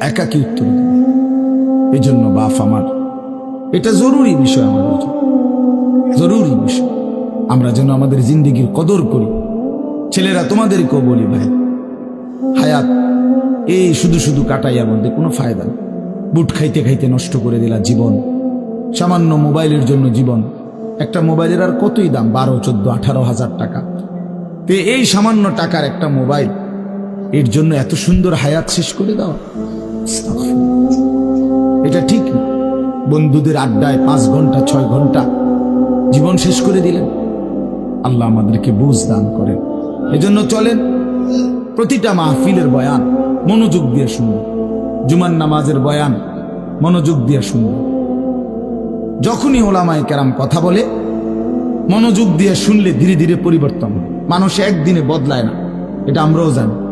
একাকি উত্তর এই জন্য বাপ আমার, এটা জরুরি বিষয় জন্য। জরুরি বিষয়। আমরা যেন আমাদের জিন্দিগির কদর করি। ছেলেরা তোমাদেরকেও বলি ভাই, হায়াত, এই শুধু শুধু কাটাইয়া মধ্যে কোনো ফায়দা নেই। বুট খাইতে খাইতে নষ্ট করে দিলা জীবন। সামান্য মোবাইলের জন্য জীবন। একটা মোবাইলের আর কতই দাম? বারো, চোদ্দ, আঠারো হাজার টাকা। তো এই সামান্য টাকার একটা মোবাইল এর জন্য এত সুন্দর হায়াত শেষ করে দাও। এটা ঠিক বন্ধুদের আড্ডায় পাঁচ ঘণ্টা, ছয় ঘণ্টা জীবন শেষ করে দিলেন। আল্লাহ আমাদেরকে বুঝ দান করেন। এজন্য চলেন, প্রতিটা মাহফিলের বয়ান মনোযোগ দিয়ে শুনব জুমান নামাজের বয়ান মনোযোগ দিয়ে শুনব যখনই ওলামায় কেরাম কথা বলে, মনোযোগ দিয়ে শুনলে ধীরে ধীরে পরিবর্তন মানুষ একদিনে বদলায় না। এটা আমরাও জানি।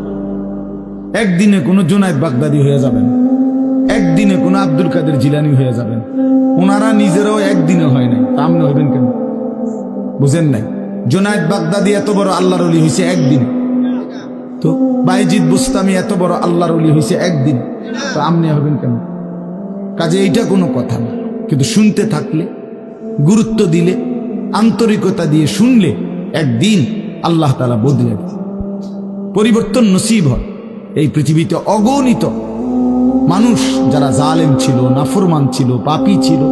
একদিনে কোনো জুনায়দ বাগদাদি হয়ে যাবেন। একদিনে কোনো আব্দুল কাদের জিলানি হয়ে যাবেন। ওনারা নিজেরাও একদিনে হয় নাই। তা আপনি হইবেন কেন? বুঝেন নাই? জোনায়দ বাগদাদি এত বড় আল্লাহর অলি হয়েছে একদিনে। তো বাইজিদ বুস্তামি এত বড় আল্লাহর অলি হয়েছে একদিন। তো আপনি হবেন কেন? কাজে এইটা কোনো কথা না। কিন্তু শুনতে থাকলে, গুরুত্ব দিলে, আন্তরিকতা দিয়ে শুনলে একদিন আল্লাহ তালা বদলে পরিবর্তন নসিব হয়। এই পৃথিবীতে অগণিত মানুষ যারা জালেম ছিল, নাফরমান ছিল, পাপি ছিল,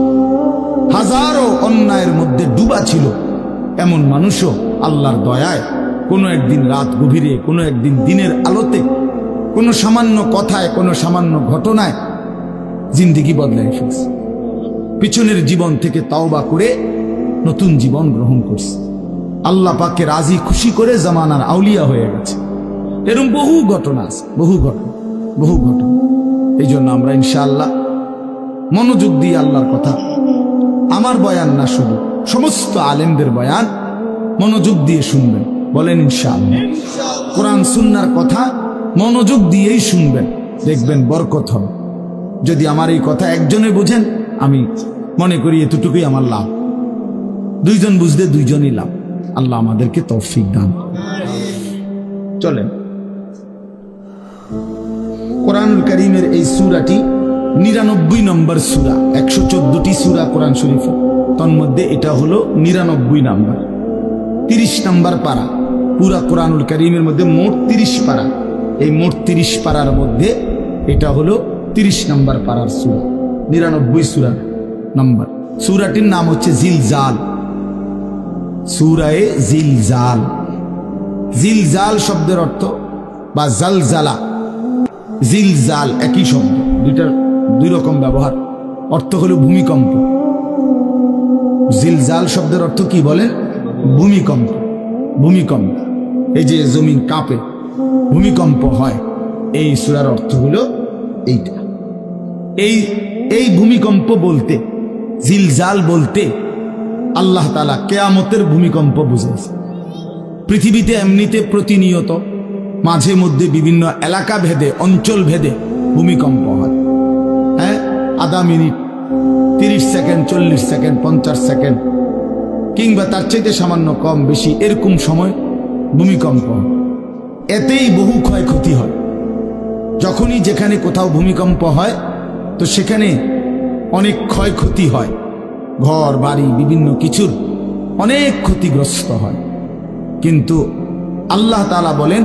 হাজারো অন্যায়ের মধ্যে ডুবা ছিল। এমন মানুষও আল্লাহর দয়ায় কোনো একদিন রাত গভীরে, কোনো একদিন দিনের আলোতে, কোনো সামান্য কথায়, কোনো সামান্য ঘটনায় জিন্দিগি বদলায় ফেলছে। পিছনের জীবন থেকে তাওবা করে নতুন জীবন গ্রহণ করছে। আল্লাহ পাকে রাজি খুশি করে জামানার আউলিয়া হয়ে গেছে। এরকম বহু ঘটনা আছে, বহু ঘটনা বহু ঘটনা। এই জন্য আমরা ইনশাআল্লাহ মনোযোগ দিয়ে আল্লাহর কথা, আমার বয়ান না শুধু সমস্ত আলেমদের বয়ান মনোযোগ দিয়ে শুনবেন, বলেন ইনশাআল্লাহ। কোরআন, সুন্নার কথা মনোযোগ দিয়েই শুনবেন, দেখবেন বরকত হবে। যদি আমার এই কথা একজনে বুঝেন, আমি মনে করি এতটুকুই আমার লাভ। দুইজন বুঝতে দুইজনই লাভ। আল্লাহ আমাদেরকে তৌফিক দান চলেন। কোরআনুল করিমের এই সুরাটি নিরানব্বই নম্বর সুরা, একশো চোদ্দটি সুরা কোরআন শরীফ। তন্মধ্যে এটা হলো নিরানব্বই নাম্বার। তিরিশ নাম্বার পারা, পুরা কোরআনুল করিমের মধ্যে মোট তিরিশ পারা। এই মোট তিরিশ পারার মধ্যে এটা হলো তিরিশ নাম্বার পারার সুরা, নিরানব্বই সুরা নাম্বার। সুরাটির নাম হচ্ছে জিলজাল। সুরায়ে জিলজাল। জিলজাল শব্দের অর্থ বা জালজালা। জিলজাল একই শব্দ। দুইটার দুই রকম ব্যবহার। অর্থ হলো ভূমিকম্প। জিলজাল শব্দের অর্থ কি বলেন? ভূমিকম্প। ভূমিকম্প। এই যে জমিন কাঁপে, ভূমিকম্প হয়। এই সুরার অর্থ হলো এইটা। এই এই ভূমিকম্প বলতে, জিলজাল বলতে আল্লাহ তালা কেয়ামতের ভূমিকম্প বুঝেছে পৃথিবীতে এমনিতে প্রতিনিয়ত মাঝে মধ্যে বিভিন্ন এলাকা ভেদে, অঞ্চল ভেদে ভূমিকম্প হয়। হ্যাঁ? আধা মিনিট, তিরিশ সেকেন্ড, চল্লিশ সেকেন্ড, পঞ্চাশ সেকেন্ড, কিংবা তার চাইতে সামান্য কম বেশি এরকম সময় ভূমিকম্প। এতেই বহু ক্ষয়ক্ষতি হয়। যখনই যেখানে কোথাও ভূমিকম্প হয়, তো সেখানে অনেক ক্ষয়ক্ষতি হয়। ঘর, বাড়ি, বিভিন্ন কিছুর অনেক ক্ষতিগ্রস্ত হয়। কিন্তু আল্লাহ তালা বলেন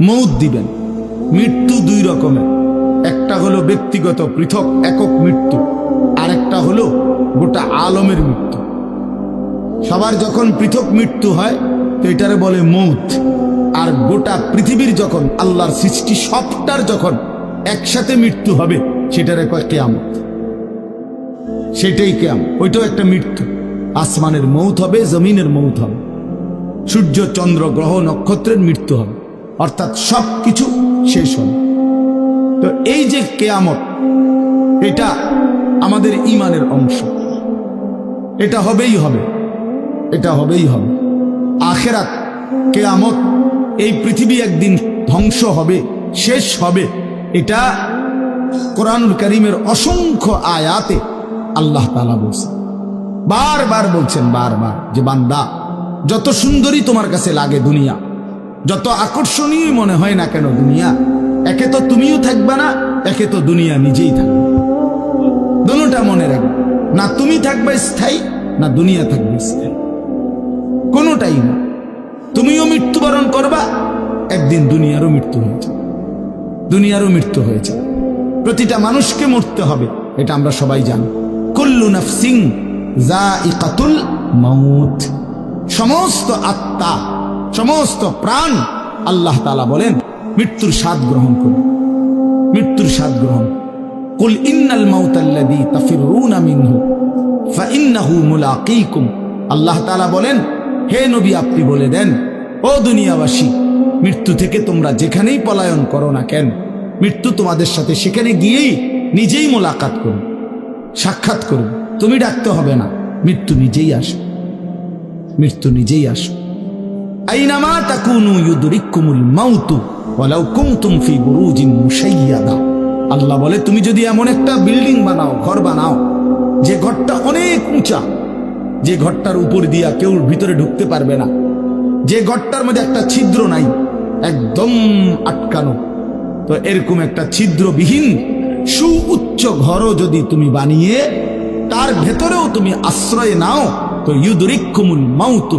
মৌত দিবেন। মৃত্যু দুই রকমের। একটা হলো ব্যক্তিগত পৃথক একক মৃত্যু আর একটা হলো গোটা আলমের মৃত্যু। সবার যখন পৃথক মৃত্যু হয়, তো এটারে বলে মৌত। আর গোটা পৃথিবীর যখন, আল্লাহর সৃষ্টি সবটার যখন একসাথে মৃত্যু হবে, সেটারে কয় কেয়ামত। সেটাই কেয়াম, ওইটাও একটা মৃত্যু। আসমানের মৌত হবে, জমিনের মৌত হবে। সূর্য, চন্দ্র, গ্রহ, নক্ষত্রের মৃত্যু হবে। অর্থাৎ সব কিছু শেষ হবে তো এই যে কেয়ামত, এটা আমাদের ইমানের অংশ। এটা হবেই হবে। এটা হবেই হবে। আখেরাত, কেয়ামত, এই পৃথিবী একদিন ধ্বংস হবে, শেষ হবে। এটা কোরআনুল করিমের অসংখ্য আয়াতে আল্লাহ তালা বলছেন। বারবার বলছেন, বারবার, যে বান্দা, যত সুন্দরী তোমার কাছে লাগে দুনিয়া যত আকর্ষণীয় মনে হয় না কেন দুনিয়া, একে তো তুমিও থাকবে না, একে তো দুনিয়া নিজেই থাকবে। দুটা মনে রাখবে। না তুমি থাকবে স্থায়ী, না দুনিয়া থাকবে স্থায়ী। কোনোটাই না। তুমিও মৃত্যুবরণ করবা, একদিন দুনিয়ারও মৃত্যু হয়েছে দুনিয়ারও মৃত্যু হয়েছে প্রতিটা মানুষকে মরতে হবে, এটা আমরা সবাই জানি। কুল্লু নাফসিং যা ইকাতুল মাউত। সমস্ত আত্মা সমস্ত প্রাণ আল্লাহ তালা বলেন, মৃত্যুর স্বাদ গ্রহণ করুন। মৃত্যুর স্বাদ গ্রহণ কুল ইন্নাল মাউতাল্লাযী তাফিরুনা মিনহু ফাইন্নাহু মুলাকীকুম। আল্লাহ তাআলা বলেন, হে নবী আপনি বলে দেন, ও দুনিয়াবাসী, মৃত্যু থেকে তোমরা যেখানেই পলায়ন করো না কেন, মৃত্যু তোমাদের সাথে সেখানে গিয়েই নিজেই মোলাকাত করুন, সাক্ষাৎ করো তুমি ডাকতে হবে না, মৃত্যু নিজেই আসো মৃত্যু নিজেই আসো আইনামা তাকুনু ইউদরিকুমুল মাউতু ওয়ালাউ কুনতুম ফি বুরুজিন মুশাইয়াদা আল্লাহ বলে, তুমি যদি এমন একটা বিল্ডিং বানাও, ঘর বানাও, যে ঘরটা অনেক উঁচা, যে ঘরটার উপর দিয়া কেউ ভিতরে ঢুকতে পারবে না, যে ঘরটার মধ্যে একটা ছিদ্র নাই, একদম আটকানো, তো এরকম একটা ছিদ্রবিহীন সুউচ্চ ঘরও যদি তুমি বানিয়ে, তার ভেতরেও তুমি আশ্রয় নাও, তো ইউদরিকুমুল মাউতু।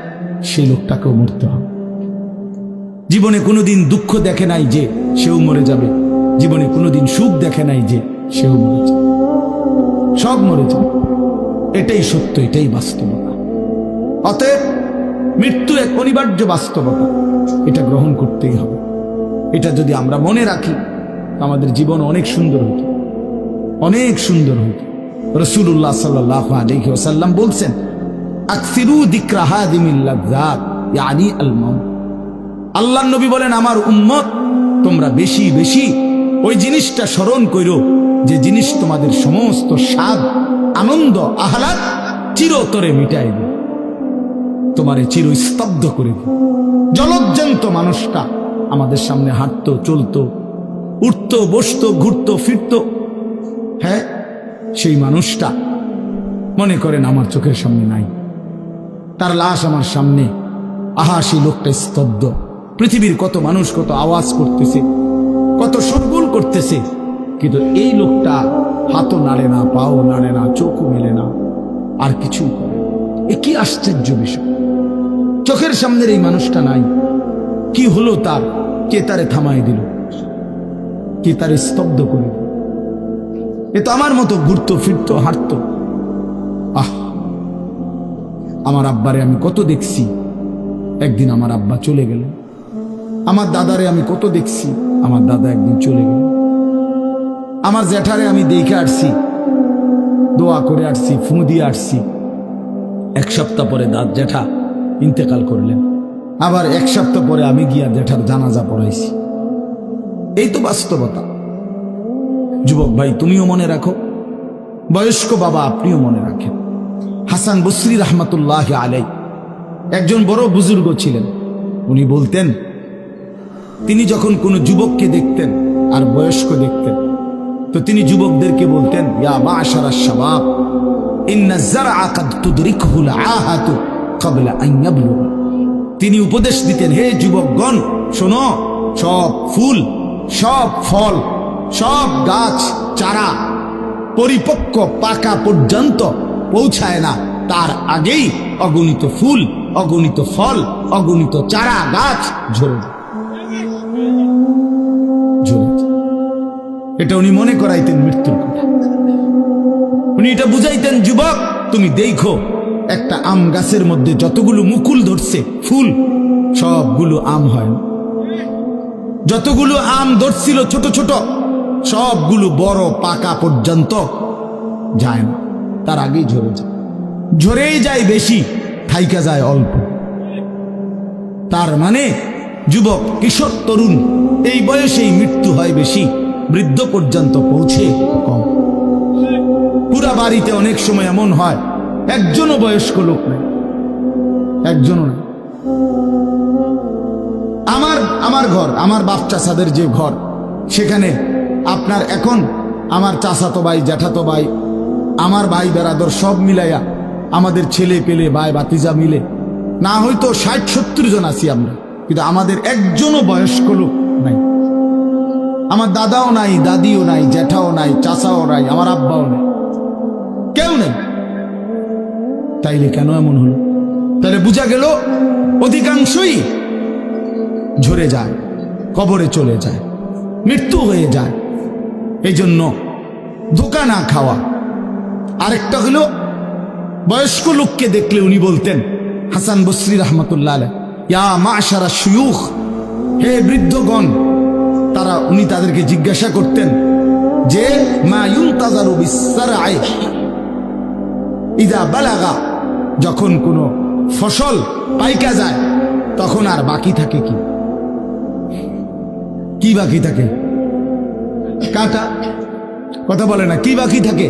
সেই লোকটাকেও মরতে হবে। জীবনে কোনোদিন দুঃখ দেখে নাই যে সেও মরে যাবে। জীবনে কোনোদিন সুখ দেখে নাই যে সেও মরে যাবে। সব মরে যাবে। এটাই সত্য, এটাই বাস্তবতা। অতএব মৃত্যু এক অনিবার্য বাস্তবতা। এটা গ্রহণ করতেই হবে। এটা যদি আমরা মনে রাখি, আমাদের জীবন অনেক সুন্দর হতো। অনেক সুন্দর হতো। রসুল্লাহ সাল্লাহ আলহি বলছেন আকসিরু দিকরা মাউত। আল্লাহ নবী বলেন, আমার উম্মত, তোমরা বেশি বেশি ওই জিনিসটা স্মরণ করো যে জিনিস তোমাদের সমস্ত স্বাদ, আনন্দ, আহ্লাদ চিরতরে মিটাই দিবে। তোমারে চির স্তব্ধ করে দিবে। জলজ্জান্ত মানুষটা আমাদের সামনে হাঁটতো, চলতো, উঠতো, বসতো, ঘুরতো, ফিরতো। হ্যাঁ সেই মানুষটা মনে করেন আমার চোখের সামনে নাই। তার লাশ আমার সামনে। আহা সেই লোকটা স্তব্ধ। পৃথিবীর কত মানুষ কত আওয়াজ করতেছে, কত সরগোল করতেছে। কিন্তু এই লোকটা হাতও নাড়ে না, পাও নাড়ে না, চোখও মেলে না, আর কিছু এ কি আশ্চর্য বিষয়। চোখের সামনের এই মানুষটা নাই। কি হলো তার? কে তারে থামাই দিল? কে তারে স্তব্ধ করে এ তো আমার মতো ঘুরতো, ফিরতো, হাঁটতো। আহ! আমার আব্বারে আমি কত দেখছি। একদিন আমার আব্বা চলে গেল। আমার দাদারে আমি কত দেখছি। আমার দাদা একদিন চলে গেল। আমার জ্যাঠারে আমি দেখে আসছি। দোয়া করে আসছি, ফু দিয়ে আসছি। এক সপ্তাহ পরে দাঁত জ্যাঠা ইন্তেকাল করলেন। আবার এক সপ্তাহ পরে আমি গিয়া জ্যাঠার জানাজা পড়াইছি। এই তো বাস্তবতা। যুবক ভাই, তুমিও মনে রাখো। বয়স্ক বাবা, আপনিও মনে রাখেন। হাসান বসরি রহমতুল্লাহ আলাই একজন বড় বুজুর্গ ছিলেন। উনি বলতেন, তিনি যখন কোনো যুবককে দেখতেন, আর বয়স্ক দেখতেন, তো তিনি যুবকদেরকে বলতেন তিনি উপদেশ দিতেন, হে যুবকগণ, শোনো, সব ফুল, সব ফল, সব গাছ, চারা, পরিপক্ক পাকা পর্যন্ত পৌঁছায় না। তার আগেই অগণিত ফুল, অগণিত ফল, অগণিত চারা গাছ ঝরে এটা উনি মনে করাইতেন মৃত্যুর কথা। উনি এটা বুঝাইতেন, যুবক, তুমি দেখো, একটা আম গাছের মধ্যে যতগুলো মুকুল ধরছে, ফুল, সবগুলো আম হয় যতগুলো আম ধরছিল ছোট ছোট, সবগুলো বড় পাকা পর্যন্ত যায় না। তার আগেই ঝরে যায়। ঝরেই যায় বেশি, থাইকা যায় অল্প। তার মানে যুবক, কিশোর, তরুণ, এই বয়সেই মৃত্যু হয় বেশি, বৃদ্ধ পর্যন্ত পৌঁছে কম। পুরা বাড়িতে অনেক সময় এমন হয়, একজনও বয়স্ক লোক নেই, একজনও নেই। আমার আমার ঘর, আমার বাপ চাষাদের যে ঘর, সেখানে আপনার এখন আমার চাচাতো ভাই, জ্যাঠাতো ভাই আমার ভাই বেড়াদর সব মিলাইয়া আমাদের ছেলে পেলে, ভাই বাতিজা মিলে। না হয়তো ষাট, সত্তর জন আছি আমরা, কিন্তু আমাদের একজনও বয়স্ক লোক নাই। আমার দাদাও নাই, দাদিও নাই, জ্যাঠাও নাই, চাচাও নাই, আমার আব্বাও নাই। কেউ নেই। তাইলে কেন এমন হলো? তাহলে বোঝা গেল অধিকাংশই ঝরে যায়, কবরে চলে যায়, মৃত্যু হয়ে যায়। এই জন্য ধোকা না খাওয়া আরেকটা হলো, বয়স্ক লোককে দেখলে উনি বলতেন, হাসান বসরি রহমতুল্লাহ ইয়া মাশারা শুয়ুখ, হে বৃদ্ধগণ। তারা, উনি তাদেরকে জিজ্ঞাসা করতেন যে, মা ইউনতাজারু ইদা বালাগা, যখন কোনো ফসল পাইকা যায়, তখন আর বাকি থাকে কি? কি বাকি থাকে? কাটা? কথা বলে না, কি বাকি থাকে?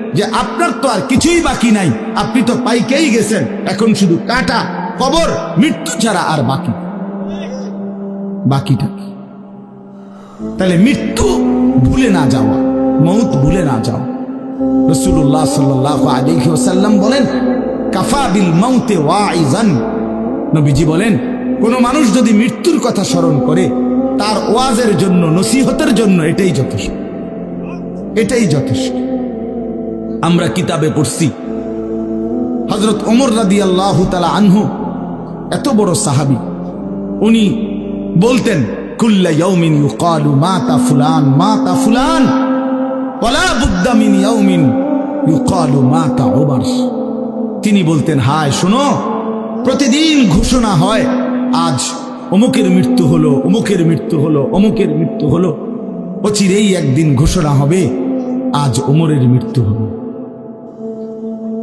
যে আপনার তো আর কিছুই বাকি নাই। আপনি তো পাইকেই গেছেন। এখন শুধু কাটা, কবর, মৃত্যু ছাড়া আর বাকি বাকিটা কি? তাহলে মৃত্যু ভুলে না যাওয়া, মৌত ভুলে না যাওয়া। রসুল্লাহ সাল্লাহ আলাইহি ওয়াসাল্লাম বলেন, কাফা বিল মাউতে ওয়াইজান নবীজি বলেন, কোন মানুষ যদি মৃত্যুর কথা স্মরণ করে, তার ওয়াজের জন্য, নসিহতের জন্য এটাই যথেষ্ট। এটাই যথেষ্ট। আমরা কিতাবে পড়ছি। হজরত ওমর রাদি আল্লাহ তালা আনহু, এত বড় সাহাবি। উনি বলতেন, কুল্লা ফুলান তিনি বলতেন, হায়, শোনো, প্রতিদিন ঘোষণা হয়, আজ অমুকের মৃত্যু হলো, অমুকের মৃত্যু হলো, অমুকের মৃত্যু হলো। অচিরেই একদিন ঘোষণা হবে, আজ ওমরের মৃত্যু হলো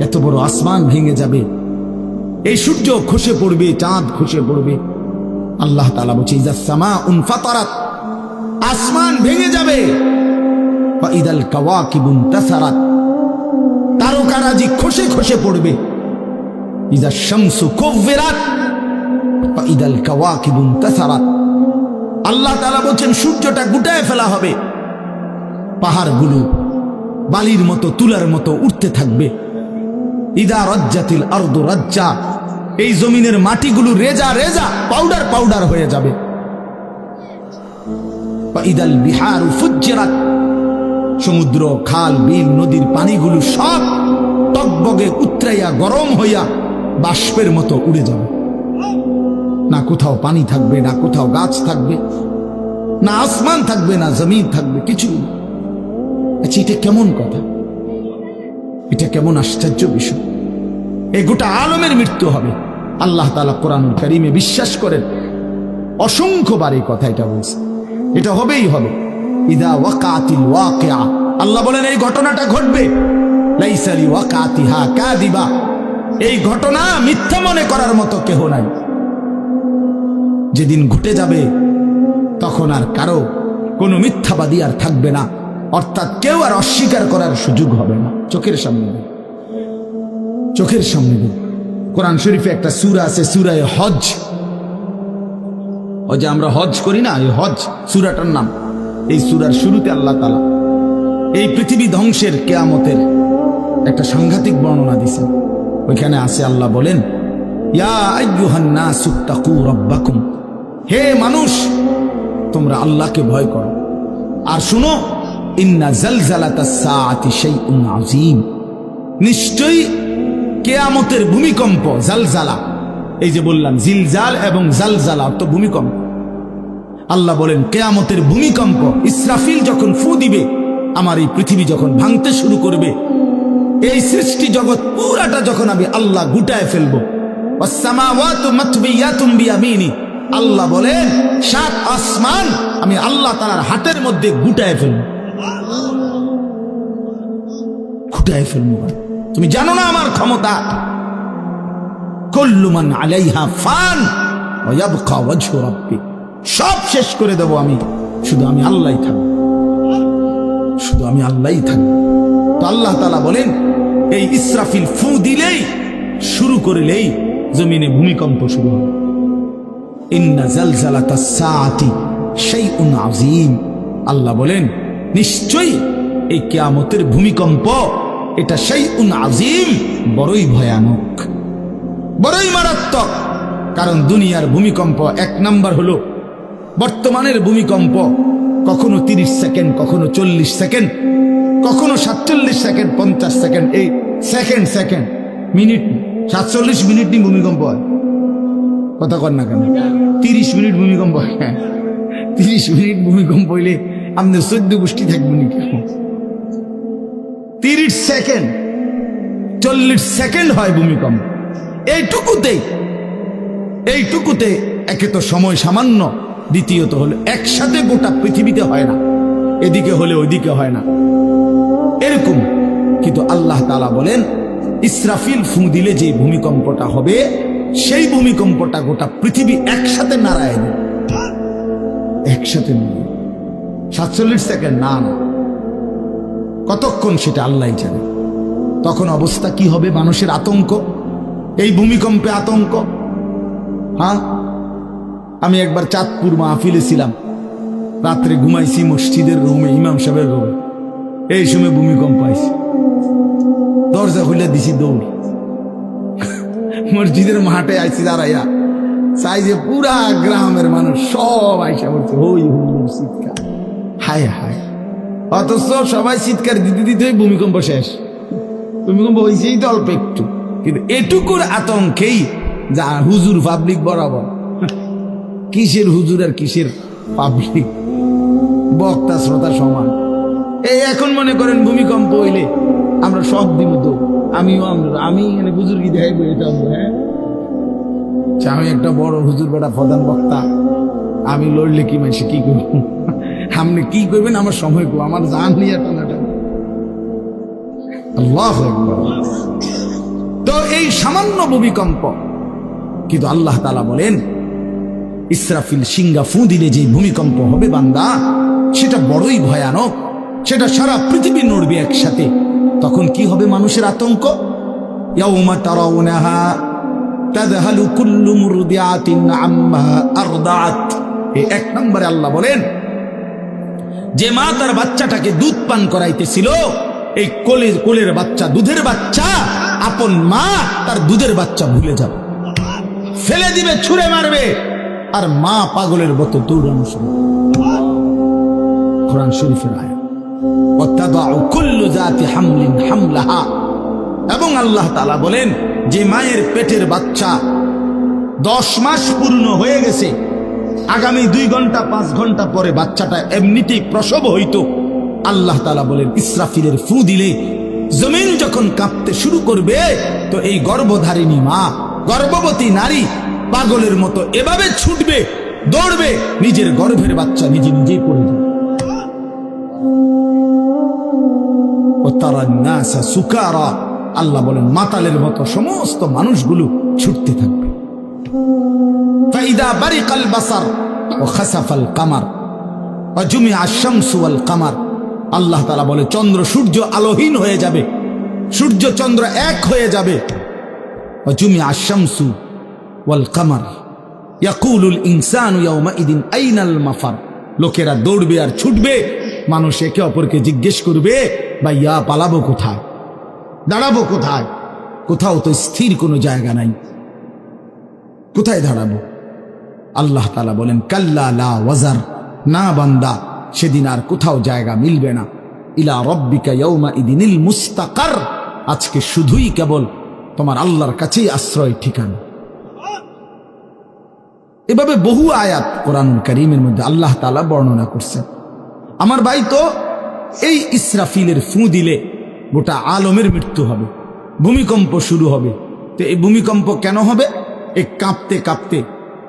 এত বড় আসমান ভেঙে যাবে। এই সূর্য খসে পড়বে, চাঁদ খসে পড়বে। আল্লাহ তালা বলছে ইজা সামা উনফাতারাত আসমান ভেঙে যাবে। বা ইদাল কাওয়াকিবুন তাসারাত, তারকারাজি খসে খসে পড়বে। ইজা শামসু কুవ్বিরাত বা ইদাল কাওয়াকিবুন তাসারাত। আল্লাহ তাআলা বলছেন, সূর্যটা গুটায় ফেলা হবে। পাহাড়গুলো বালির মতো, তুলার মতো উঠতে থাকবে। ইদা রজ্জাতিল আরদু রাজ্জা। এই জমিনের মাটিগুলো রেজা রেজা, পাউডার পাউডার হয়ে যাবে। ইদাল বিহার ফুজ্জিরাত। সমুদ্র, খাল, বিল, নদীর পানিগুলো সব টকবগে উতরাইয়া গরম হইয়া বাষ্পের মতো উড়ে যাবে। না কোথাও পানি থাকবে, না কোথাও গাছ থাকবে, না আসমান থাকবে, না জমিন থাকবে কিছু। আচ্ছা এটা কেমন কথা? এটা কেমন আশ্চর্য বিষয়। এই গোটা আলমের মৃত্যু হবে। আল্লাহ তালা কোরআন করিমে বিশ্বাস করেন। অসংখ্যবার এই কথা এটা বলছে। এটা হবেই হবে। ইদা ওয়াকাতিল ওয়াকিয়া। আল্লাহ বলেন, এই ঘটনাটা ঘটবে। লাইসালি ওয়াকাতিহা কাদিবা এই ঘটনা মিথ্যা মনে করার মতো কেহ নাই। যেদিন ঘটে যাবে, তখন আর কারও কোনো মিথ্যাবাদী আর থাকবে না। অর্থাৎ কেউ আর অস্বীকার করার সুযোগ হবে না। চোখের সামনে। চোখের সামনে। কোরআন শরীফে একটা সুরা আছে, সুরায় হজ ও যে আমরা হজ করি না, এই হজ সুরাটার নাম। এই সুরার শুরুতে আল্লাহ তালা এই পৃথিবী ধ্বংসের কেয়ামতের একটা সাংঘাতিক বর্ণনা দিছেন ওইখানে আছে আল্লাহ বলেন হে মানুষ, তোমরা আল্লাহকে ভয় করো। আর শুনো ইন্না জালজালাতা শাইউন আযীম। নিশ্চয়ই কেয়ামতের ভূমিকম্প, জালজালা, এই যে বললাম, জিলজাল এবং জালজালা অর্থ ভূমিকম্প। আল্লাহ বলেন, কেয়ামতের ভূমিকম্প, ইসরাফিল যখন ফু দিবে, আমার এই পৃথিবী যখন ভাঙতে শুরু করবে, এই সৃষ্টি জগৎ পুরাটা যখন আমি আল্লাহ গুটায় ফেলব। আল্লাহ বলেন, সাত আসমান আমি আল্লাহ তার হাতের মধ্যে গুটায় ফেলব। গুটায় ফেলব তুমি জানো না আমার ক্ষমতা? কল্লুমান আলাইহা ফান সব শেষ করে দেব আমি। শুধু আমি আল্লাহই থাকব। শুধু আমি আল্লাহই থাকব। তো আল্লাহ তালা বলেন, এই ইসরাফিল ফু দিলেই, শুরু করলেই জমিনে ভূমিকম্প শুরু হবে। ইন্না জালজালাতা সাআতি শাইউন আযীম। আল্লাহ বলেন নিশ্চয়ই এই কেয়ামতের ভূমিকম্প, এটা শাইউন আযীম, বড়ই ভয়ানক। বড়ই মারাত্মক, কারণ দুনিয়ার ভূমিকম্প এক নাম্বার হলো, বর্তমানের ভূমিকম্প কখনো তিরিশ সেকেন্ড, কখনো চল্লিশ সেকেন্ড, কখনো সাতচল্লিশ সেকেন্ড, পঞ্চাশ সেকেন্ড, এই সেকেন্ড সেকেন্ড, মিনিট, সাতচল্লিশ মিনিট নিয়ে ভূমিকম্প হয়। কথা কর না কেন? তিরিশ মিনিট ভূমিকম্প হ্যাঁ। তিরিশ মিনিট ভূমিকম্প হইলে আমাদের চোদ্দ গোষ্ঠী থাকব নি তিরিশ সেকেন্ড, চল্লিশ সেকেন্ড হয় ভূমিকম্প। এইটুকুতে এইটুকুতে একে তো সময় সামান্য, দ্বিতীয়ত হলো একসাথে গোটা পৃথিবীতে হয় না, এদিকে হলে ওইদিকে হয় না। এরকম, কিন্তু আল্লাহ তালা বলেন, ইসরাফিল ফু দিলে যে ভূমিকম্পটা হবে, সেই ভূমিকম্পটা গোটা পৃথিবী একসাথে নাড়ায় একসাথে নাড়ায়। সাতচল্লিশ সেকেন্ড, না না। কতক্ষণ সেটা আল্লাহ জানে? তখন অবস্থা কি হবে? মানুষের আতঙ্ক? এই ভূমিকম্পে আতঙ্ক? হ্যাঁ? আমি একবার চাঁদপুর মাহফিলে ছিলাম। রাত্রে ঘুমাইছি মসজিদের রুমে, ইমাম সাহেবের রুমে। এই সময় ভূমিকম্প আইছে। দরজা খুলে দিছি দৌড়। মসজিদের মাঠে আইছি দাঁড়াইয়া। চাই যে পুরা গ্রামের মানুষ সব আইসা বলছে হই হুল্লোড় চিৎকার হায় হায়। অথচ সবাই চিৎকার দিতে দিতে ভূমিকম্প শেষ। ভূমিকম্প হয়েছেই তো অল্প একটু। কিন্তু এটুকুর আতঙ্কেই যা হুজুর পাবলিক বরাবর। কিসের হুজুর আর কিসের পাবলিক বক্তা শ্রোতা সমান। এই এখন মনে করেন ভূমিকম্প হইলে আমরা সব দিব তো আমিও আমরা আমি এখানে বুজুর্গি দেখাইবো এটা আমরা, হ্যাঁ? আমি একটা বড় হুজুর বেটা প্রধান বক্তা। আমি লড়লে কি মানুষ কি করব? আপনি কি করবেন? আমার সময় কো, আমার জান নিয়ে টানাটা। আল্লাহ তো এই সামান্য ভূমিকম্প, কিন্তু আল্লাহ তালা বলেন, ইসরাফিল সিঙ্গা ফু দিলে যে ভূমিকম্প হবে বান্দা, সেটা বড়ই ভয়ানক, সেটা সারা পৃথিবী নড়বে একসাথে। তখন কি হবে মানুষের আতঙ্ক? আম্মা এক নম্বরে আল্লাহ বলেন যে মা তার বাচ্চাটাকে দুধ পান করাইতেছিল, এই কোলের কোলের বাচ্চা, দুধের বাচ্চা, আপন মা তার দুধের বাচ্চা ভুলে যাবে। ফেলে দিবে, ছুঁড়ে মারবে। আর মা পাগলের মতো দৌড়ানো শুরু কোরআন শরীফের আয় এবং আল্লাহ বলেন, যে মায়ের পেটের বাচ্চা দশ মাস পূর্ণ হয়ে গেছে আগামী দুই ঘণ্টা, পাঁচ ঘণ্টা পরে বাচ্চাটা এমনিতেই প্রসব হইতো। আল্লাহ তালা বলেন, ইসরাফিলের ফু দিলে জমিন যখন কাঁপতে শুরু করবে, তো এই গর্ভধারিণী মা, গর্ভবতী নারী পাগলের মতো এভাবে ছুটবে, দৌড়বে, নিজের গর্ভের বাচ্চা নিজে নিজেই পড়ে যাবে। আল্লাহ বলেন, মাতালের মতো সমস্ত মানুষগুলো ছুটতে থাকবে। ফাইদা বারিকাল বাসার কামার আল্লাহ তালা বলে, চন্দ্র সূর্য আলোহীন হয়ে যাবে। সূর্য চন্দ্র এক হয়ে যাবে। অজুমি আশামসু ওয়াল কামার ইয়াকুলুল ইনসান ইয়াউমাইদিন আইনাল মাফার লোকেরা দৌড়বে আর ছুটবে। মানুষ একে অপরকে জিজ্ঞেস করবে বা ইয়া পালাবো কোথায়? দাঁড়াবো কোথায়? কোথাও তো স্থির কোনো জায়গা নাই। কোথায় দাঁড়াবো? আল্লাহ তালা বলেন, কাল্লা লা ওয়াজার। না বান্দা, সেদিন আর কোথাও জায়গা মিলবে না। ইলা রব্বিকা ইয়ৌমা ইদিনিল মুস্তাকার। আজকে শুধুই কেবল তোমার আল্লাহর কাছেই আশ্রয় ঠিকানা। এভাবে বহু আয়াত কোরআন করিমের মধ্যে আল্লাহ তালা বর্ণনা করছেন। আমার ভাই তো এই ইসরাফিলের ফু দিলে গোটা আলমের মৃত্যু হবে, ভূমিকম্প শুরু হবে। তো এই ভূমিকম্প কেন হবে? এই কাঁপতে কাঁপতে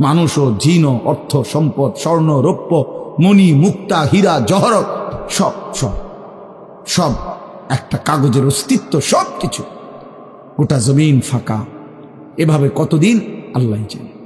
মানুষ ও জিন, অর্থ, সম্পদ, স্বর্ণ, রৌপ্য মণি মুক্তা, হীরা জহরত সব সব সব, একটা কাগজের অস্তিত্ব সব কিছু গোটা জমিন ফাঁকা। এভাবে কতদিন? আল্লাহ জানে।